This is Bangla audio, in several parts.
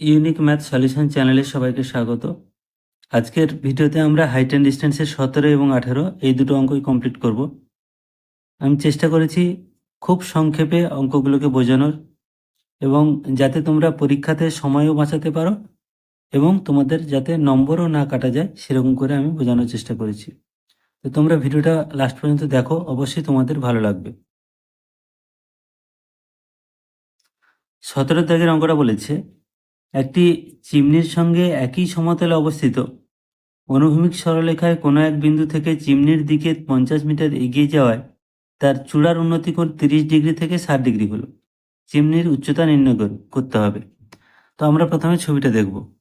ইউনিক ম্যাথ সলিউশন চ্যানেলে সবাইকে স্বাগত। আজকের ভিডিওতে আমরা হাইট অ্যান্ড ডিস্টেন্সের সতেরো এবং আঠেরো এই দুটো অঙ্কই কমপ্লিট করব। আমি চেষ্টা করেছি খুব সংক্ষেপে অঙ্কগুলোকে বোঝানোর এবং যাতে তোমরা পরীক্ষাতে সময়ও বাঁচাতে পারো এবং তোমাদের যাতে নম্বরও না কাটা যায় সেরকম করে আমি বোঝানোর চেষ্টা করেছি। তো তোমরা ভিডিওটা লাস্ট পর্যন্ত দেখো, অবশ্যই তোমাদের ভালো লাগবে। সতেরো দাগের অঙ্কটা বলেছে একটি চিমনির সঙ্গে একই সমতলে অবস্থিত। অনুভূমিক সরলেখায় কোনো এক বিন্দু থেকে চিমনির দিকে পঞ্চাশ মিটার এগিয়ে যাওয়ায় তার চূড়ার উন্নতি কোণ তিরিশ ডিগ্রি থেকে ষাট ডিগ্রি হলো। চিমনির উচ্চতা নির্ণয় কর- করতে হবে। তো আমরা প্রথমে ছবিটা দেখব।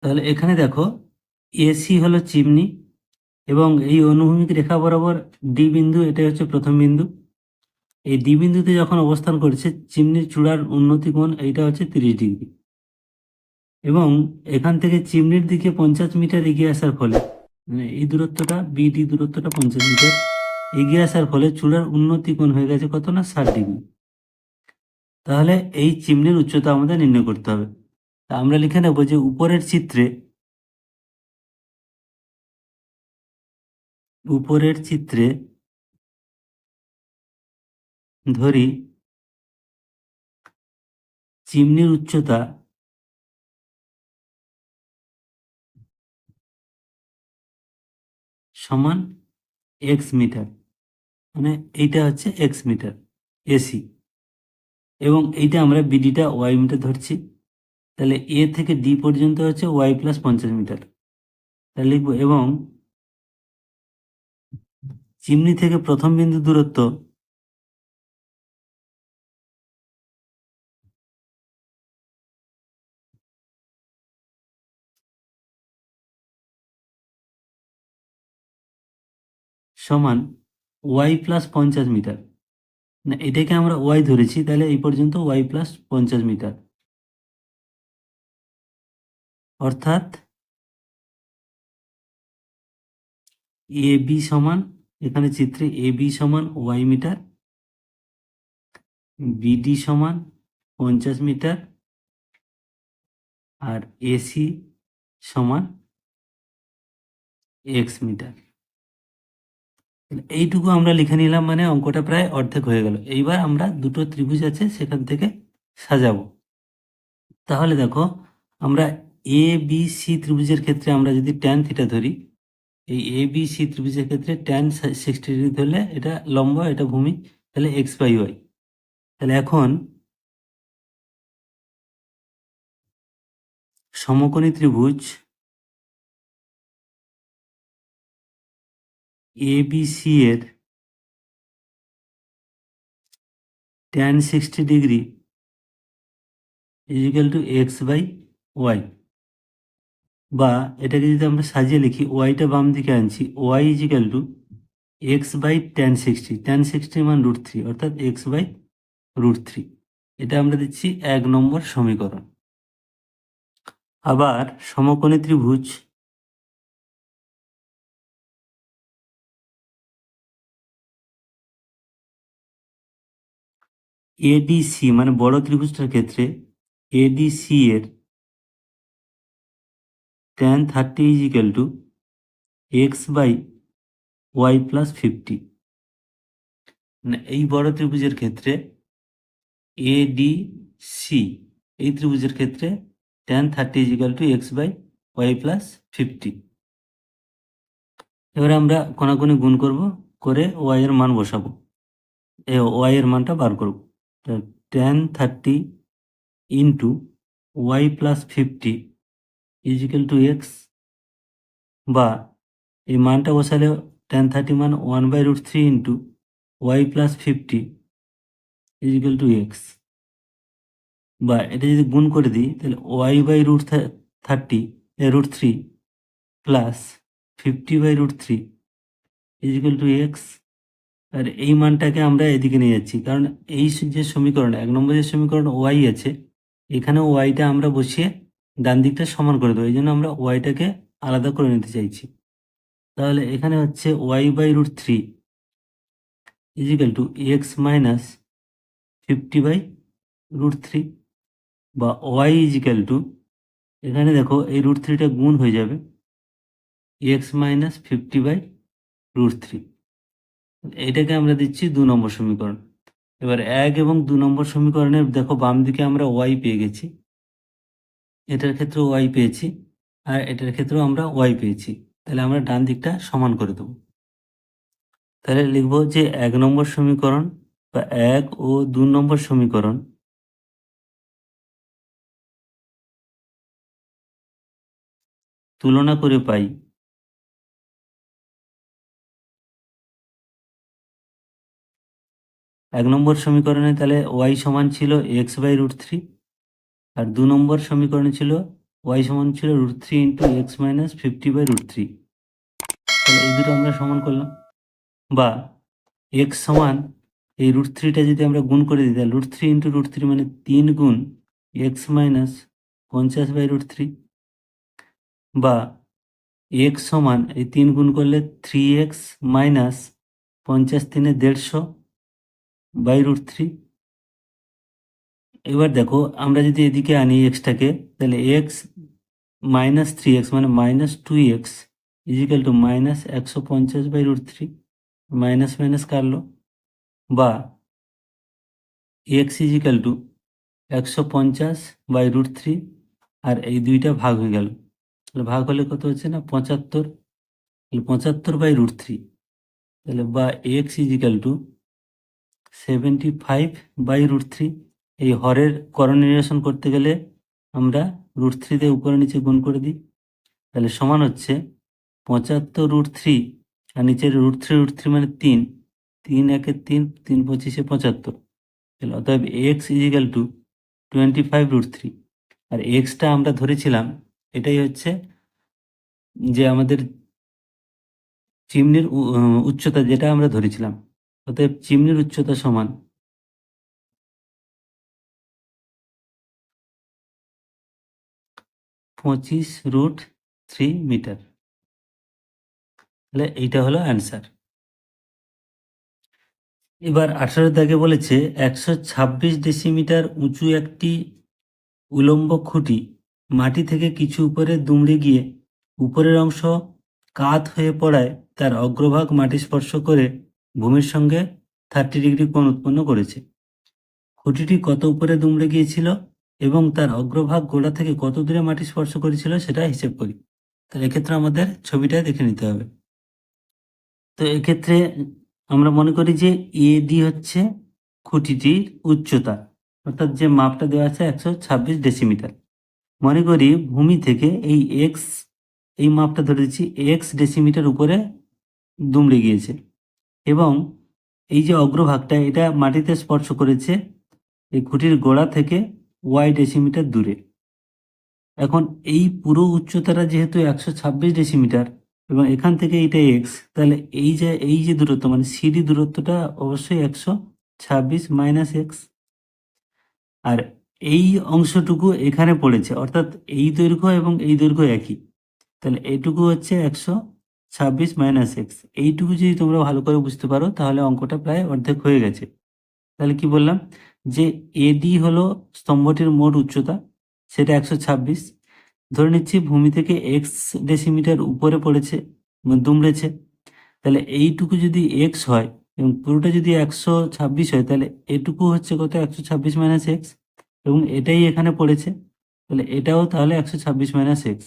তাহলে এখানে দেখো, এসি হলো চিমনি এবং এই অনুভূমিক রেখা বরাবর ডি বিন্দু, এটাই হচ্ছে প্রথম বিন্দু। এই ডি বিন্দুতে যখন অবস্থান করছে, চিমনির চূড়ার উন্নতি কোণ এইটা হচ্ছে তিরিশ ডিগ্রি। এবং এখান থেকে চিমনির দিকে পঞ্চাশ মিটার এগিয়ে আসার ফলে মানে এই দূরত্বটা বিডি দূরত্বটা পঞ্চাশ মিটার, এগিয়ে আসার ফলে চূড়ার উন্নতি কোণ হয়ে গেছে কত না? ষাট ডিগ্রি। তাহলে এই চিমনির উচ্চতা আমাদের নির্ণয় করতে হবে। তা আমরা লিখে নেব যে উপরের চিত্রে উপরের চিত্রে ধরি চিমনির উচ্চতা সমান এক্স মিটার মানে এইটা হচ্ছে এক্স মিটার এসি এবং এইটা আমরা বিডিটা ওয়াই মিটার ধরছি, তাহলে এ থেকে ডি পর্যন্ত হচ্ছে ওয়াই প্লাস পঞ্চাশ মিটার। তাহলে লিখব, এবং চিমনি থেকে প্রথম বিন্দু দূরত্ব সমান ওয়াই প্লাস পঞ্চাশ মিটার না, এটাকে আমরা ওয়াই ধরেছি, তাহলে এই পর্যন্ত ওয়াই প্লাস পঞ্চাশ মিটার অর্থাৎ এ বি সমান, এখানে চিত্রে এ বি সমান ওয়াই মিটার বিডি সমান পঞ্চাশ মিটার আর এসি সমান এক্স মিটার এইটুকু আমরা লিখে নিলাম মানে অঙ্কটা প্রায় অর্ধেক হয়ে গেল। এইবার আমরা দুটো ত্রিভুজ আছে, সেখান থেকে সাজাবো। তাহলে দেখো, আমরা এ বি সি ত্রিভুজের ক্ষেত্রে আমরা যদি ট্যান থিটা ধরি, এই এ বি সি ত্রিভুজের ক্ষেত্রে ট্যান সিক্সটি ডিগ্রি ধরলে এটা লম্ব, এটা ভূমি, তাহলে এক্স বাই ওয়াই তাহলে এখন সমকোণী ত্রিভুজ এ বি সি এর tan sixty degree equal to X by Y বা এটাকে যদি আমরা সাজিয়ে লিখি ওয়াইটা বাম দিকে আনছি Y equal to X by tan sixty tan sixty মান রুট থ্রি অর্থাৎ এক্স বাই রুট থ্রি এটা আমরা দিচ্ছি এক নম্বর সমীকরণ। আবার সমকোণী ত্রিভুজ এডিসি মানে বড় ত্রিভুজটার ক্ষেত্রে এডিসি এর tan thirty is equal to X by Y plus fifty এই বড় ত্রিভুজের ক্ষেত্রে এডিসি এই ত্রিভুজের ক্ষেত্রে tan thirty is equal to X by Y plus fifty এবারে আমরা কোনাকুনি গুণ করব, করে ওয়াই এর মান বসাবো। এ ওয়াই এর মানটা বার করব। Tan thirty into Y plus fifty equal to X বা এই মানটা বসালে টেন থার্টি মান one by root three into Y plus fifty equal to X বা এটা যদি গুণ করে দিই, তাহলে Y by root thirty root three plus fifty by root three equal to X আর এই মানটাকে আমরা এদিকে নিয়ে যাচ্ছি। কারণ এই যে সমীকরণ, এক নম্বর যে সমীকরণ ওয়াই আছে, এখানে ওয়াইটা আমরা বসিয়ে ডান দিকটা সমান করে দেবো। এই জন্য আমরা ওয়াইটাকে আলাদা করে নিতে চাইছি। তাহলে এখানে হচ্ছে Y by root three equal to X minus fifty by root three বা ওয়াই ইজিক্যাল টু, এখানে দেখো এই রুট থ্রিটা গুণ হয়ে যাবে X minus fifty by root three. এটাকে আমরা দিচ্ছি দু নম্বর সমীকরণ। এবার এক এবং দু নম্বর সমীকরণের দেখো বাম দিকে আমরা ওয়াই পেয়ে গেছি। এটার ক্ষেত্রেও ওয়াই পেয়েছি আর এটার ক্ষেত্রেও আমরা ওয়াই পেয়েছি। তাহলে আমরা ডান দিকটা সমান করে দেবো। তাহলে লিখব যে এক নম্বর সমীকরণ বা এক ও দু নম্বর সমীকরণ তুলনা করে পাই এক নম্বর সমীকরণে তাহলে ওয়াই সমান ছিল এক্স বাই রুট থ্রি আর দু নম্বর সমীকরণে ছিল ওয়াই সমান ছিল root three into X minus fifty by root three তাহলে এই দুটো আমরা সমান করলাম। বা এক্স সমান এই রুট থ্রিটা যদি আমরা গুণ করে দিই, তাহলে root three into root three মানে তিন গুণ এক্স মাইনাস পঞ্চাশ বাই রুট থ্রি বা এক্স সমান এই তিন গুণ করলে থ্রি এক্স মাইনাস পঞ্চাশ তিনে দেড়শো বাই রুট থ্রি এবার দেখো, আমরা যদি এদিকে আনি এক্সটাকে তাহলে এক্স মাইনাস থ্রি এক্স মানে minus two X equal to minus একশো পঞ্চাশ by root three minus minus কাটলো বা এক্স ইজিক্যাল টু একশো পঞ্চাশ বাই রুট থ্রি আর এই দুইটা ভাগ হয়ে গেল। তাহলে ভাগ হলে কত হচ্ছে না? পঁচাত্তর। পঁচাত্তর বাই রুট থ্রি তাহলে বা X equal to seventy five by root three এই হরের করণ নিরসন করতে গেলে আমরা রুট থ্রিতে উপরে নিচে গুণ করে দিই। তাহলে সমান হচ্ছে পঁচাত্তর রুট থ্রি আর নিচের রুট থ্রি রুট থ্রি মানে তিন। তিন একে তিন তিন পঁচিশে পঁচাত্তর। তাহলে অতএব X equal to twenty five root three আর এক্সটা আমরা ধরেছিলাম, এটাই হচ্ছে যে আমাদের চিমনির উচ্চতা যেটা আমরা ধরেছিলাম। অতএব চিমনির উচ্চতা সমান। পঁচিশ রুট থ্রি মিটার। তাহলে এইটা হলো অ্যান্সার। এবার আঠারো দাগে বলেছে, একশো ছাব্বিশ ডেসিমিটার উঁচু একটি উলম্ব খুঁটি মাটি থেকে কিছু উপরে দুমড়ে গিয়ে উপরের অংশ কাত হয়ে পড়ায় তার অগ্রভাগ মাটি স্পর্শ করে ভূমির সঙ্গে থার্টি ডিগ্রি কোণ উৎপন্ন করেছে। খুঁটিটি কত উপরে দুমড়ে গিয়েছিল এবং তার অগ্রভাগ গোড়া থেকে কত দূরে মাটি স্পর্শ করেছিল সেটা হিসেব করি। তাহলে এক্ষেত্রে আমাদের ছবিটা দেখে নিতে হবে। তো এক্ষেত্রে আমরা মনে করি যে এ ডি হচ্ছে খুঁটিটির উচ্চতা, অর্থাৎ যে মাপটা দেওয়া আছে একশো ছাব্বিশ ডেসিমিটার মনে করি ভূমি থেকে এই এক্স এই মাপটা ধরে দিচ্ছি এক্স ডেসিমিটার উপরে দুমড়ে গিয়েছে। এবং এই যে অগ্রভাগটা, এটা মাটিতে স্পর্শ করেছে এই খুঁটির গোড়া থেকে ওয়াই ডেসিমিটার দূরে। এখন এই পুরো উচ্চতাটা যেহেতু একশো ছাব্বিশ ডেসিমিটার এবং এখান থেকে এটা এক্স তাহলে এই যে এই যে দূরত্ব মানে সিডি দূরত্বটা অবশ্যই একশো ছাব্বিশ মাইনাস এক্স আর এই অংশটুকু এখানে পড়েছে, অর্থাৎ এই দৈর্ঘ্য এবং এই দৈর্ঘ্য একই। তাহলে এইটুকু হচ্ছে একশো ছাব্বিশ মাইনাস এক্স এইটুকু যদি তোমরা ভালো করে বুঝতে পারো, তাহলে অঙ্কটা প্রায় অর্ধেক হয়ে গেছে। তাহলে কি বললাম? যে এডি হলো স্তম্ভটির মোট উচ্চতা, সেটা একশো ছাব্বিশ। ধরে নিচ্ছি ভূমি থেকে এক্স ডেসিমিটার উপরে পড়েছে মানে দুমড়েছে। তাহলে এইটুকু যদি এক্স হয়, এবং পুরোটা যদি একশো ছাব্বিশ হয়, তাহলে এটুকু হচ্ছে কত? একশো ছাব্বিশ মাইনাস এক্স এবং এটাই এখানে পড়েছে। তাহলে এটাও তাহলে একশো ছাব্বিশ মাইনাস এক্স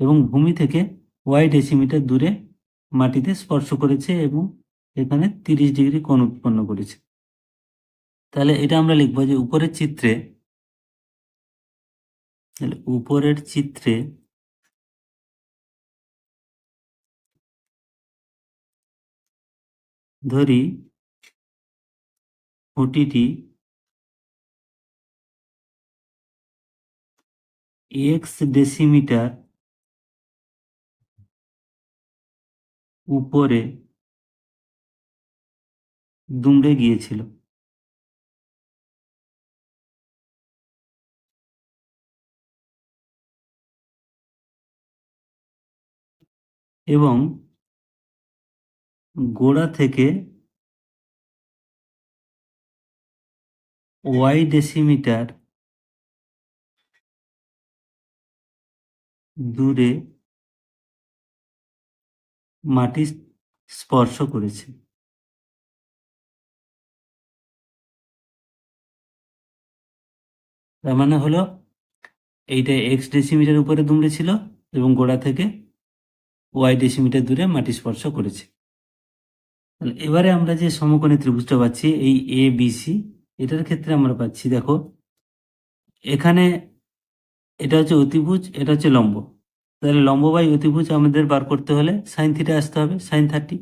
এবং ভূমি থেকে ওয়াই ডেসিমিটার দূরে মাটিতে স্পর্শ করেছে এবং এখানে তিরিশ ডিগ্রি কোণ উৎপন্ন করেছে। তাহলে এটা আমরা লিখব যে উপরের চিত্রে, তাহলে উপরের চিত্রে ধরি খুঁটিটি এক্স ডেসিমিটার উপরে দুমড়ে গিয়েছিল। এবং গোড়া থেকে ওয়াই ডেসিমিটার দূরে মাটি স্পর্শ করেছে। তার মানে হলো এইটা এক্স ডেসিমিটার উপরে দুমড়ে ছিল এবং গোড়া থেকে ওয়াই ডেসিমিটার দূরে মাটি স্পর্শ করেছে। এবারে আমরা যে সমকোণী ত্রিভুজটা পাচ্ছি, এই এ বি সি এটার ক্ষেত্রে আমরা পাচ্ছি দেখো, এখানে এটা হচ্ছে অতিভুজ, এটা হচ্ছে লম্ব। তাহলে লম্ববাই অতিভুজ আমাদের বার করতে হলে সাইন থিটা আসতে হবে সাইন থার্টি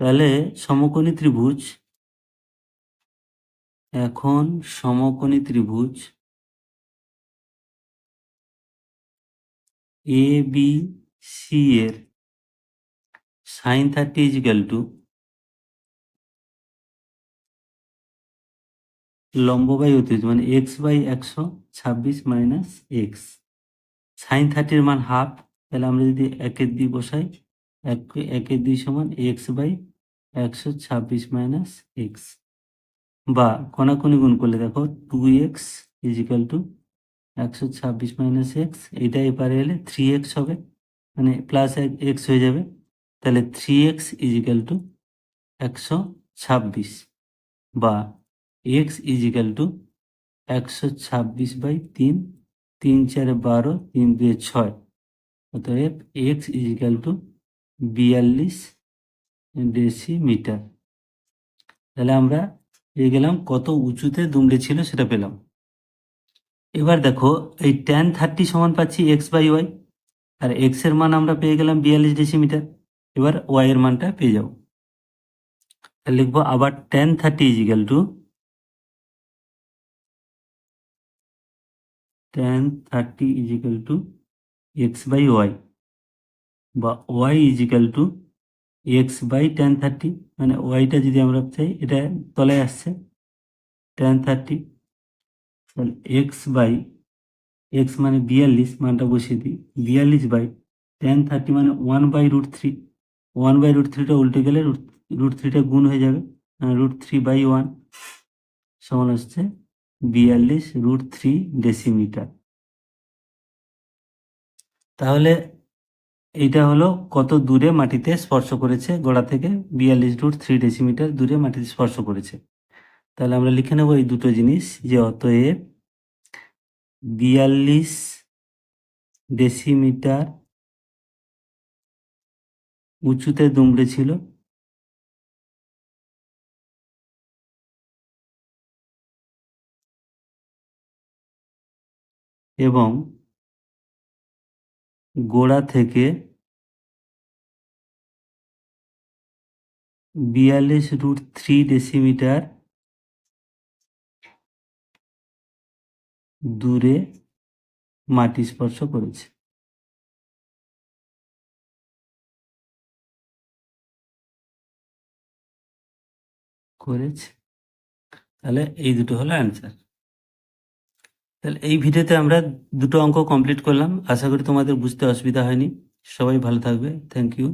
তাহলে সমকোণী ত্রিভুজ, এখন সমকোণী ত্রিভুজ এ বি সি এর সাইন থার্টি ইজিক্যাল টু লম্ব বাই অতিভুজ মানে এক্স বাই একশো ছাব্বিশ মাইনাস এক্স সাইন থার্টির মান হাফ তাহলে আমরা যদি একের দুই বসাই, এক একের দুই সমান এক্স বাই একশো ছাব্বিশ মাইনাস এক্স বা কণাকণি গুণ করলে দেখো টু এক্স ইজিক্যাল টু একশো ছাব্বিশ মাইনাস এক্স এইটা এপারে এলে থ্রি এক্স হবে মানে প্লাস এক এক্স হয়ে যাবে, তাহলে থ্রি এক্স ইজিক্যাল টু একশো ছাব্বিশ বা এক্স ইজিক্যাল টু একশো ছাব্বিশ বাই তিন তিন চারে বারো, তিন দুয়ে ছয়। অতএব এক্স ইজিক্যাল টু বিয়াল্লিশ ডেসিমিটার। তাহলে আমরা পেয়ে গেলাম কত উঁচুতে দুমড়ে ছিল সেটা পেলাম। এবার দেখো, এই ট্যান থার্টি সমান পাচ্ছি এক্স বাই ওয়াই আর এক্সের মান আমরা পেয়ে গেলাম বিয়াল্লিশ ডেসিমিটার। এবার ওয়াই এর মানটা পেয়ে যাব। তাহলে লিখব আবার tan thirty equal to tan thirty equal to X by Y বা Y equal to X by tan thirty মানে ওয়াইটা যদি আমরা চাই, এটা তলায় আসছে ট্যান থার্টি তাহলে এক্স বাই এক্স মানে বিয়াল্লিশ, মানটা বসিয়ে দিই, বিয়াল্লিশ বাই ট্যান থার্টি মানে one by root three one by root থ্রিটা উল্টে গেলে রুট রুট থ্রিটা গুণ হয়ে যাবে রুট থ্রি বাই ওয়ান সমান হচ্ছে বিয়াল্লিশ রুট থ্রি ডেসিমিটার তাহলে এইটা হলো কত দূরে মাটিতে স্পর্শ করেছে গোড়া থেকে? বিয়াল্লিশ রুট থ্রি ডেসিমিটার দূরে মাটিতে স্পর্শ করেছে। তাহলে আমরা লিখে নেব এই দুটো জিনিস যে অতএব বিয়াল্লিশ ডেসিমিটার উঁচুতে দুমড়ে ছিল। এবং গোড়া থেকে বিয়াল্লিশ রুট থ্রি ডেসিমিটার দূরে মাটি স্পর্শ করেছে। করেছে। তাহলে এই দুটো হলো অ্যান্সার তাহলে এই ভিডিওতে আমরা দুটো অঙ্ক কমপ্লিট করলাম। আশা করি তোমাদের বুঝতে অসুবিধা হয়নি। সবাই ভালো থাকবে। Thank you